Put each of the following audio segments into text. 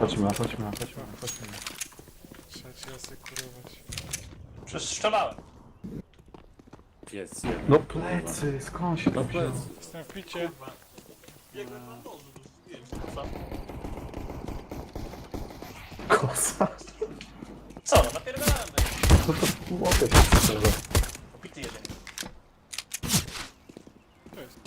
Chodźmy, chodźmy, chodźmy, chodźmy. Trzeba cię asekurować. Przecież strzelałem. Jest jeden. No plecy, skąd się No to plecy. Jestem w picie. Biegłem na to, wiem, co. Kosa. Co, no napierdalałem. Co to łopie tak szczerze? Opity jeden. To jest.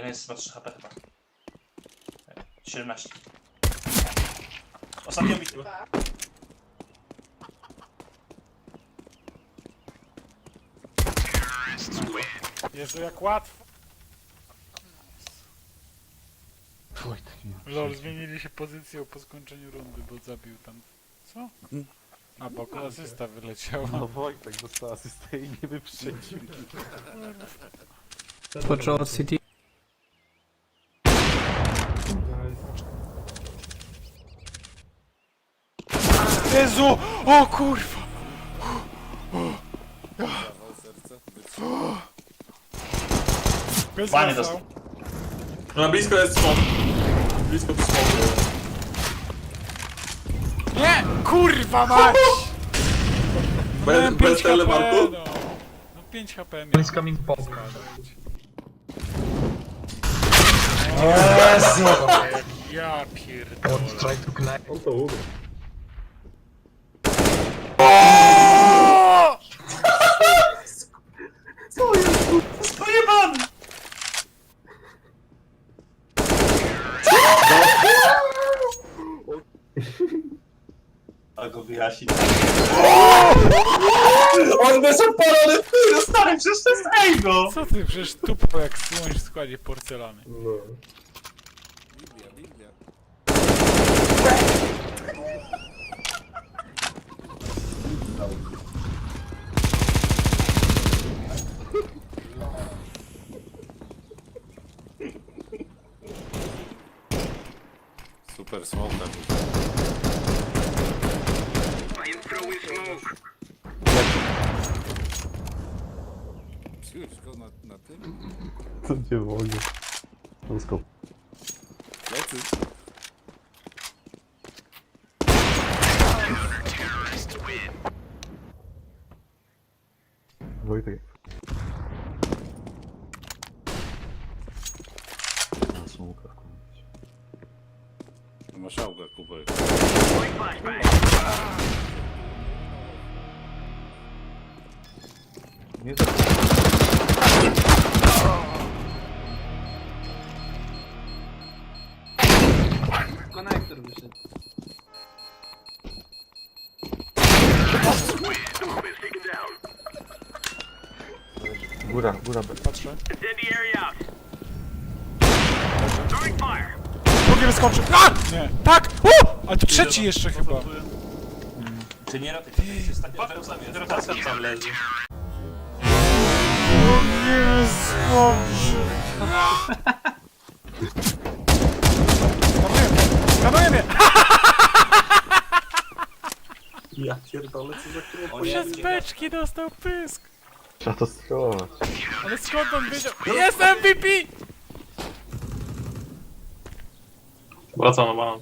Jeden jest chyba 3 HP chyba. 17. Ostatni obity. Jezu, jak łatwo. Nie. Lol, zmienili się pozycją po skończeniu rundy, bo zabił tam... Co? A boku asysta wyleciała. No Wojtek dostał asystę i nie wyprzedził. Patrol City. Jezu! O kurwa! Bez Ładnie zasał. No blisko jest smok. Blisko tu smok. Nie! Kurwa mać! Miałem Bez, 5 bez telemarku? HP, no. No 5 HP miałem. Is coming pop. Ja pierdolę. Or try to connect. On to uda. Pojebany! A go wyjaśni. On jest opalony no stary, przecież to jest ego! Co ty, przecież tupo jak słoń w składzie porcelany. No. Biblia, Biblia. Super smoke tam jest. Już go na, na tym? Co cię woli? No skop. Lecy. Nie tak. Konektor wyszedł. Góra, góra. Patrzę. Drugi wyskoczy. A! Nie. Tak! U! A to trzeci jeszcze chyba. Ty nie rotuj, to jest tak, rotacja tam leży. Jest dobrze. Skanuję mnie! Skanuję mnie! Ja pierdolę, co za krów. O nie, Przez beczki dostał pysk. Trzeba to strzelać. Ale skąd on wiedział? Jest MVP! Wracam na banan.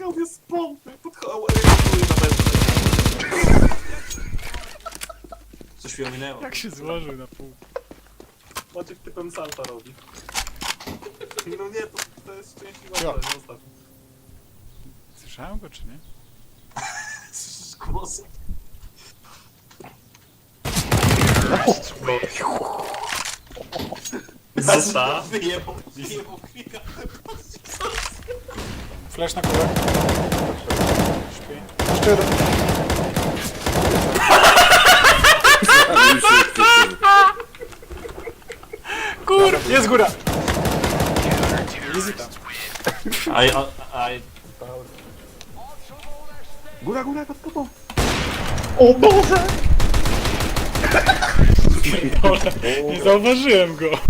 Strygał mnie z pompy, podchałał Coś mi ominęło. Jak się złożył na pół. Maciek typem salta robi. No nie, to, to jest szczęśliwa Ja. nie ostatnio. Słyszałem go czy nie? Słyszysz głosy? Zasa. Wyjebał, wyjebał chwilę. Flash na górę. Śpi. Jeszcze jeden. Kur... Jest góra! Easy tam. Aj, aj, Góra, góra, pod tobą. Nie zauważyłem go.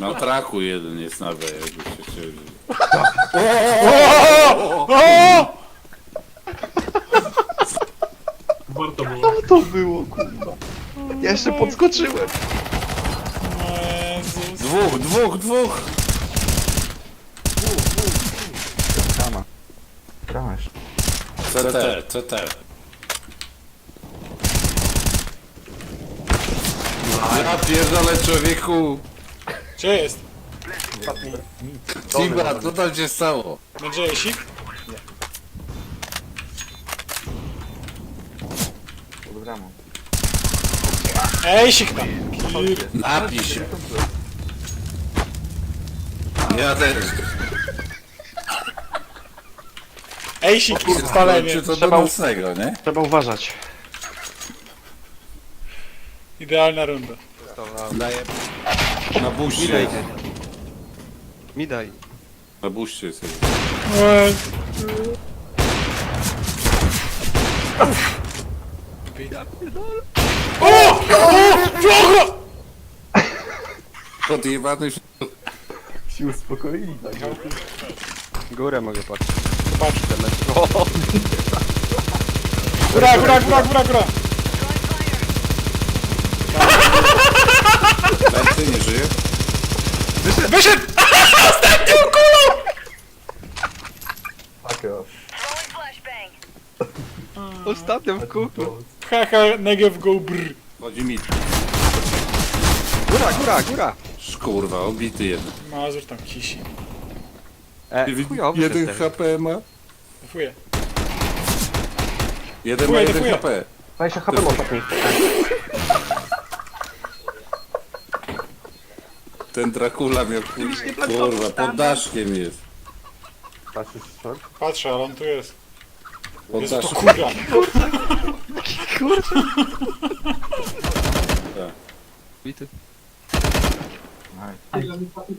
Na traku jeden jest na B, jakbyście chcieli. Warto było. To było, kurwa. Ja jeszcze podskoczyłem. O Jezus. Dwóch, dwóch, dwóch! Brama. Brama jeszcze. CT, CT. Ja pierdolę człowieku! Gdzie jest? Sigma, co tam się stało? Będzie jesik? Pod bramą. Ejsik tam! Kir. Napisz. Ja też. Ejsik, spalenie. Czy to do Trzeba- nocnego, nie? Trzeba uważać. Idealna runda. Daję. Na buście. Mi daj. Na buście sobie. Oj. O! O! Flora! Podjebany Się uspokoili. Tak. Górę mogę patrzeć. Patrz. O, Góra, góra, góra, góra, góra! Benty nie żyje? Wyszedł! Fuck off. ostatnio w kółku. Haha, negev go brr. Chodzi mi. Góra, góra, góra. Kurwa, obity jeden. Mazur tam kisi. E, chujowy jeden system. HP ma. Defuję. Jeden ma jeden. HP. 20 HP mam. Ten Dracula miał kurwa, pod daszkiem jest. Patrzysz short? Patrzę, ale on tu jest. Pod Jest to daszkiem. kurwa. Bity.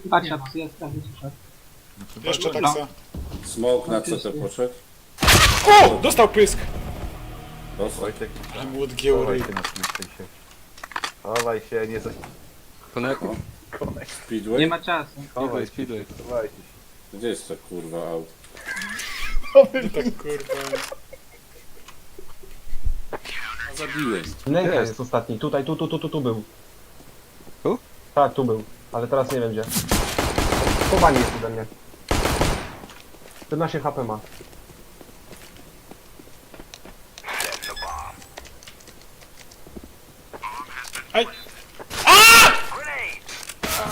Patrz, ja jest prawie słyszę. Jeszcze tak taksa. Smoke na CT poszedł. O! Dostał pysk! Dostał. Wojtek, Ale mu odgięło chowaj się na tym się. Chowaj się, nie za... Konek. Speedway? Nie ma czasu. Chowaj Speedway, chowajcie się. Gdzie jest to kurwa aut? Tak kurwa. Zabiłem. Nie, nie, Jest. jest ostatni. Tutaj, tu, tu, tu, tu, tu był. Tu? Tak, tu był. Ale teraz nie wiem gdzie. Chowani jest ode mnie. 14 HP ma.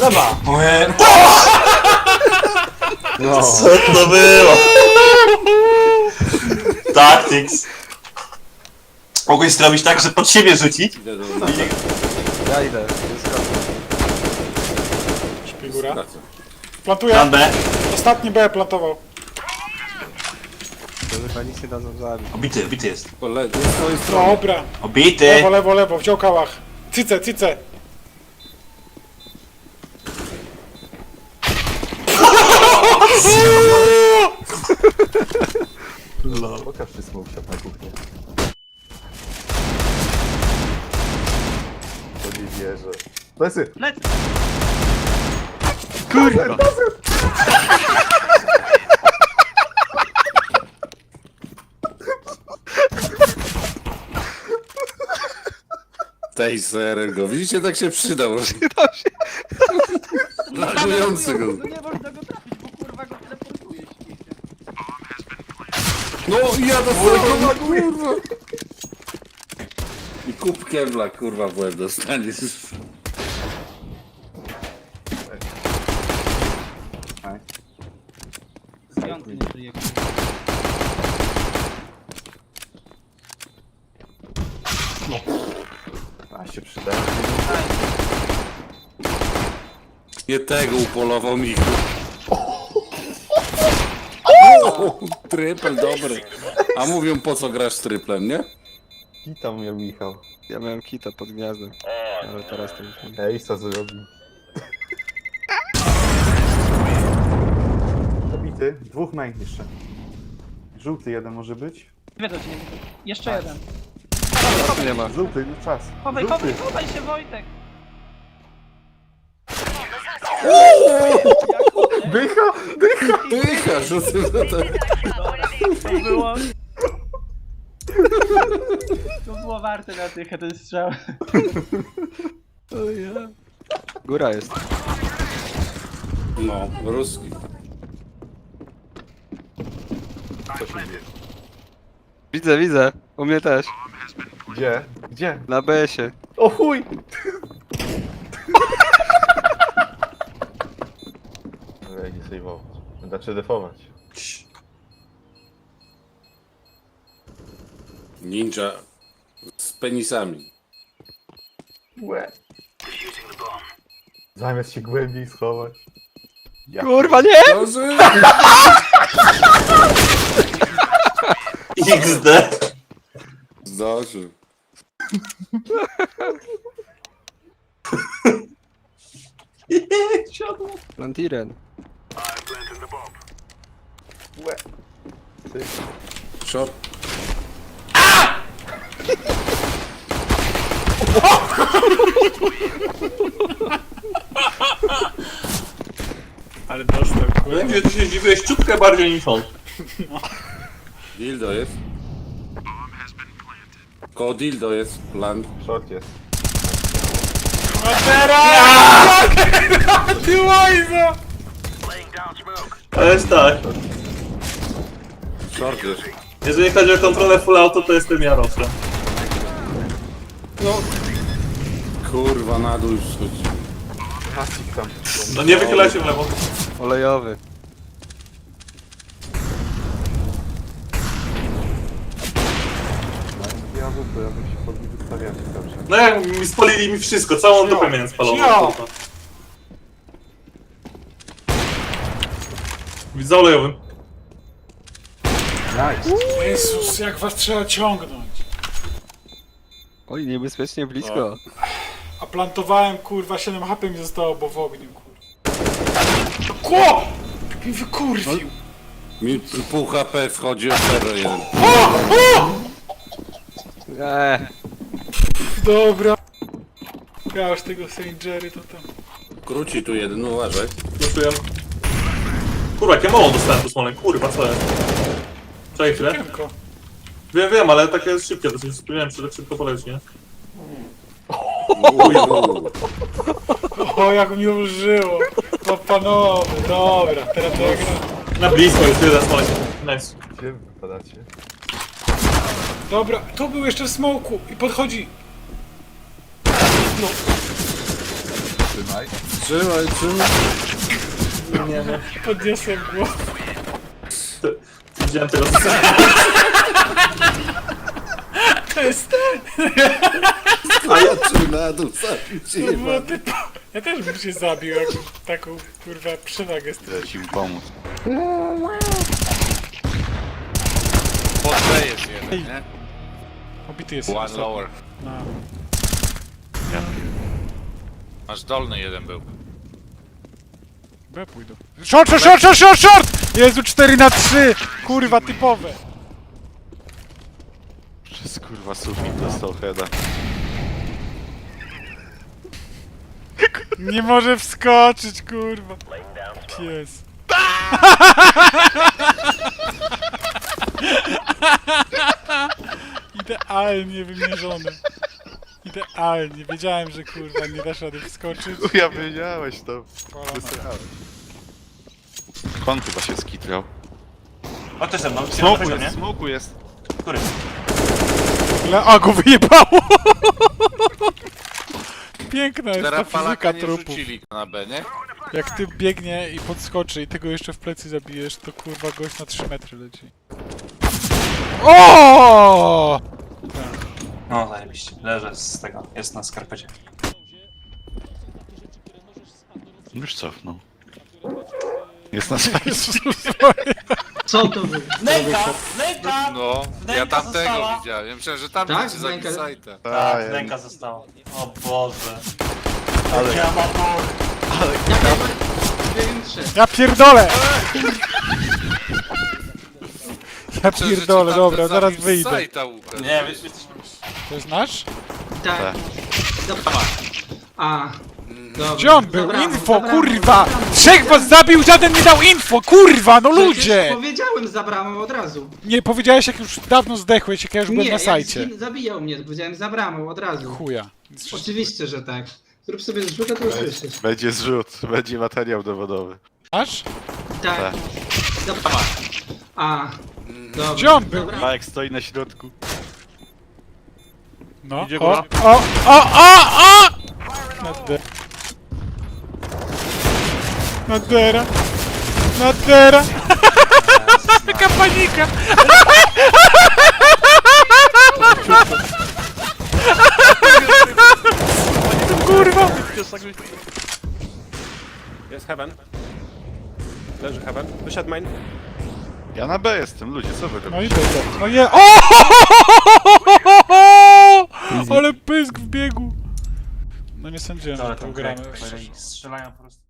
Dobra! Moje... No. Co to było? Tactics. Mogłeś zrobić tak, że pod siebie rzucić? Idę do Ja idę. Jest kasa. Śpi góra. Wracam. Plantuję. Plan B. Ostatni B plantował. To chyba nic nie dadzą zabić. Obity, obity jest. Po le- nie z twojej strony. Dobra. Obity! Lewo, lewo, lewo, w działkałach. Cyce, cyce. Pokaż czy smok siadł na kuchnię. To nie wierzę. Lesy! Kurwa! Tej serem go. Widzicie, tak się przydał. Lagujący go. nie można go trafić, bo kurwa go teleportuje śmiecie. No i ja dostałem, kurwa. I kup kebla, kurwa, w łeb dostaniesz. Piąty nie żyje. A się przydaje. Nie tego upolował mi. O, Trypel dobry. A mówią po co grasz z tryplem, nie? I tam miał Michał. Ja miałem kita pod gniazdem. Ale teraz to już nie. Ej, co zrobił? Zabity. Dwóch main jeszcze. Żółty jeden może być. Wiedzą cię, nie wiedzą. Jeszcze jeden. Nie ma. Żółty, czas. Chowaj, chowaj, chowaj się Wojtek! Dycha! Dycha! Dycha, rzucę na to. To było... To było warte na tych ten strzał. Góra jest. No, ruski. Co się dzieje? Widzę, widzę. U mnie też. Gdzie? Gdzie? Na BS-ie. O chuj! No jak nie sejwować? Znaczy defować. Ninja z penisami. Łe. Zamiast się głębiej schować. Ja Kurwa, nie! XD. Zdążył. Plantiren. Łe. Short. Ale dostał, kurwa. Wiem, że ty się zdziwiłeś czubkę bardziej niż on. Dildo jest. Koło dildo jest plan. Short jest. Ty łajzo! To jest tak. Jest. Jeżeli chodzi o kontrolę full auto, to jestem Jarosław. Kurwa, na dół już schodzi. Hasik tam. No nie wychylaj się w lewo. Olejowy. Ja bo ja bym się pod nim wystawiał cały czas. No jak mi spolili mi wszystko, całą dupę miałem spaloną. Cio! Widzę olejowym. Jezus, jak was trzeba ciągnąć. Oj, niebezpiecznie blisko. A plantowałem, kurwa, 7 HP mi zostało, bo w ogniu, kurwa. Kło! Jak mi wykurwił. Mi pół HP wchodzi o 0,1. Eee, Dobra. Ja już tego Saint Jerry to tam. Króci tu jeden, uważaj. Zaszuję. Kurwa, jak ja mało dostałem tu smoleń, kurwa, co jest? Czekaj chwilę. Wiem, wiem, ale takie jest szybkie, to się spróbowałem, czy tak szybko poleci, nie? Uuu. O, jak mi ulżyło. O panowie, dobra, teraz to. Na blisko jest jeden smoleń. Nice. Gdzie wy wypadacie? Dobra, tu był jeszcze w smoku i podchodzi. Trzymaj, trzymaj. Podniosłem głowę. Widziałem tego To jest... A ja czy na dół zabił To było typu... Ja też bym się zabił, jakbym taką, kurwa, przewagę z im pomóc. Pod B jest jeden, nie? Obity jest. One ostatni. lower. No. Masz dolny jeden był. B pójdą. Short, short, short, short, short, short! Jezu, 4 na 3! Kurwa, typowe. Przez kurwa sufit dostał heada. Nie może wskoczyć, kurwa. Pies. Idealnie wymierzone. Idealnie. Wiedziałem, że kurwa nie dasz rady wskoczyć. Ujawniałeś to. Wysrałeś. Kon chyba się skitrał. O, też ze mną, Smoku nie? jest, smoku jest. Który? Ale a go wyjebało! Piękna jest ta fizyka nie trupów. rzucili na B, nie? Jak ty biegnie i podskoczy i tego jeszcze w plecy zabijesz, to kurwa gość na 3 metry leci. O! No, zajebiście. Leżę z tego, jest na skarpecie. Już cofnął. Jest na Co to było? Nęka! Nęka! No, ja Wnęka tamtego została. widziałem. Ja myślałem, że tam Tak? będzie zabić Wnęka- sajta. Tak, nęka została. O Boże. Ale... Ja mam Ja pierdolę! Ja pierdolę, dobra, zaraz wyjdę. Sajta, Łukasz. Nie, wiesz, jesteśmy... To jest nasz? Tak. Dobra. A. Dobra. Gdzie on był? Zabrano, Info, kurwa! Trzech was zabił, żaden nie dał info, kurwa, no Przecież ludzie! powiedziałem za bramą od razu. Nie, powiedziałeś jak już dawno zdechłeś, jak ja już byłem na sajcie. zgin- zabijał mnie, powiedziałem za bramą od razu. Chuja. Oczywiście, że tak. Zrób sobie zrzut, a to usłyszysz. Będzie zrzut, będzie materiał dowodowy. Masz? Tak. Tak. Dobra. A. Dobra. Gdzie on był? Dobra. Marek stoi na środku. No. Idzie O, góra. o, o, o, o! Nadera. Nadera. Nadera. Taka panika. Kurwa. Jest heaven. Leży heaven. Wyszedł main. Ja na B jestem, ludzie, co wy No robicie? i dobra. No je. O! Ale pysk w biegu. No nie sądziłem, że to ugramy. Strzelają po prostu.